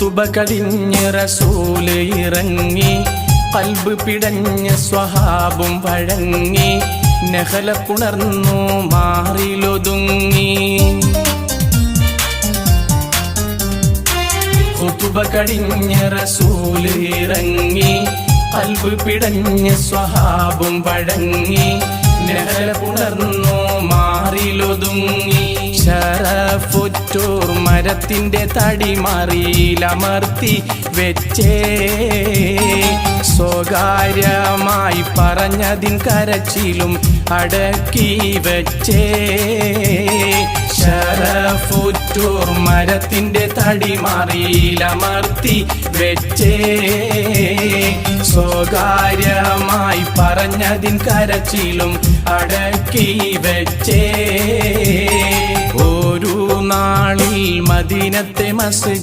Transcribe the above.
ഹുത്തുബ കടിഞ്ഞ് റസൂൽ ഇറങ്ങി കൽബ് പിടഞ്ഞ് സ്വഹാബും വഴങ്ങി നഹല പുണർന്നു മാറിലൊതുങ്ങി. കുതുബ കടിഞ്ഞ് റസൂൽ ഇറങ്ങി കൽബ് പിടഞ്ഞ് സ്വഹാബും വഴങ്ങി നഹല പുണർന്നു മാറിലൊതുങ്ങി. ഷറഫുറ്റൂർ മരത്തിന്റെ തടി മാറിയിലമർത്തി വെച്ചേ. സ്വകാര്യമായി പറഞ്ഞതിൻ കരച്ചിലും അടക്കി വെച്ചേ. ശരഫുറ്റൂർ മരത്തിന്റെ തടി മാറിയിലമർത്തി വെച്ചേ. സ്വകാര്യമായി പറഞ്ഞതിൻ കരച്ചിലും അടക്കി വെച്ചേ. മദീനത്തെ മസ്